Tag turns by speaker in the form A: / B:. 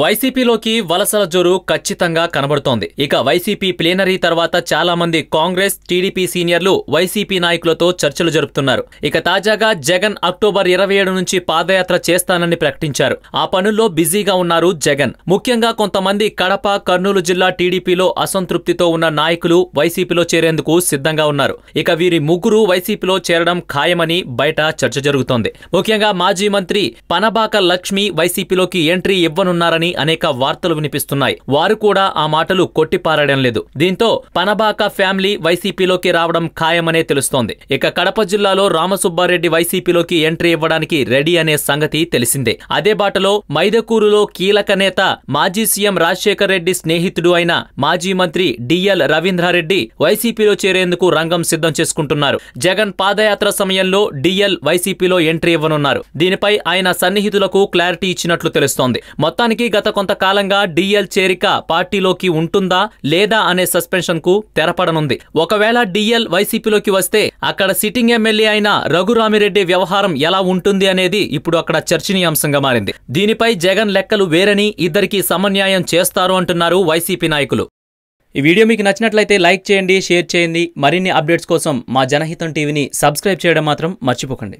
A: వైసీపీలోకి వలసల జోరు ఖచ్చితంగా కనబడుతోంది. ఇక వైసీపీ ప్లేనరీ తర్వాత చాలా మంది కాంగ్రెస్ టీడీపీ సీనియర్లు వైసీపీ నాయకులతో చర్చలు జరుపుతున్నారు. ఇక తాజాగా జగన్ అక్టోబర్ ఇరవై ఏడు నుంచి పాదయాత్ర చేస్తానని ప్రకటించారు. ఆ పనుల్లో బిజీగా ఉన్నారు జగన్. ముఖ్యంగా కొంతమంది కడప కర్నూలు జిల్లా టీడీపీలో అసంతృప్తితో ఉన్న నాయకులు వైసీపీలో చేరేందుకు సిద్ధంగా ఉన్నారు. ఇక వీరి ముగ్గురు వైసీపీలో చేరడం ఖాయమని బయట చర్చ జరుగుతోంది. ముఖ్యంగా మాజీ మంత్రి పనబాక లక్ష్మి వైసీపీలోకి ఎంట్రీ ఇవ్వనున్నారని అనేక వార్తలు వినిపిస్తున్నాయి. వారు కూడా ఆ మాటలు కొట్టిపారడం లేదు. దీంతో పనబాక ఫ్యామిలీ వైసీపీలోకి రావడం ఖాయమనే తెలుస్తోంది. ఇక కడప జిల్లాలో రామసుబ్బారెడ్డి వైసీపీలోకి ఎంట్రీ ఇవ్వడానికి రెడీ అనే సంగతి తెలిసిందే. అదే బాటలో మైదకూరులో కీలక నేత మాజీ సీఎం రాజశేఖర్ రెడ్డి స్నేహితుడు అయిన మాజీ మంత్రి డిఎల్ రవీంద్రారెడ్డి వైసీపీలో చేరేందుకు రంగం సిద్ధం చేసుకుంటున్నారు. జగన్ పాదయాత్ర సమయంలో డిఎల్ వైసీపీలో ఎంట్రీ ఇవ్వనున్నారు. దీనిపై ఆయన సన్నిహితులకు క్లారిటీ ఇచ్చినట్లు తెలుస్తోంది. మొత్తానికి గత కొంతకాలంగా డిఎల్ చేరిక పార్టీలోకి ఉంటుందా లేదా అనే సస్పెన్షన్కు తెరపడనుంది. ఒకవేళ డిఎల్ వైసీపీలోకి వస్తే అక్కడ సిట్టింగ్ ఎమ్మెల్యే అయిన రఘురామిరెడ్డి వ్యవహారం ఎలా ఉంటుంది అనేది ఇప్పుడు అక్కడ చర్చనీయాంశంగా మారింది. దీనిపై జగన్ లెక్కలు వేరని ఇద్దరికి సమన్యాయం చేస్తారు అంటున్నారు వైసీపీ నాయకులు. ఈ వీడియో మీకు నచ్చినట్లయితే లైక్ చేయండి షేర్ చేయండి. మరిన్ని అప్డేట్స్ కోసం మా జనహితం టీవీని సబ్స్క్రైబ్ చేయడం మాత్రం మర్చిపోకండి.